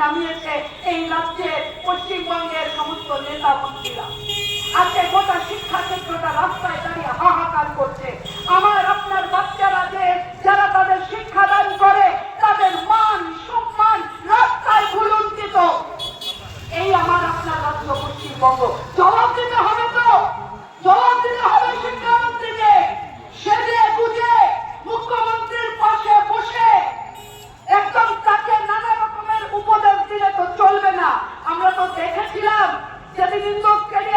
নামিয়েছে এই রাজ্যে পশ্চিমবঙ্গের সমস্ত নেতা মন্ত্রীরা আজকে গোটা শিক্ষা ক্ষেত্রটা রাস্তায় দাঁড়িয়ে হাহাকার করছে। আমার, আপনার বাচ্চারা যে, যারা তাদের শিক্ষাদান করে, তাদের মান সম্মান রাস্তায় ভুলুঞ্চিত এই আমার, আপনার রাজ্য পশ্চিমবঙ্গ। Se mi rimbocca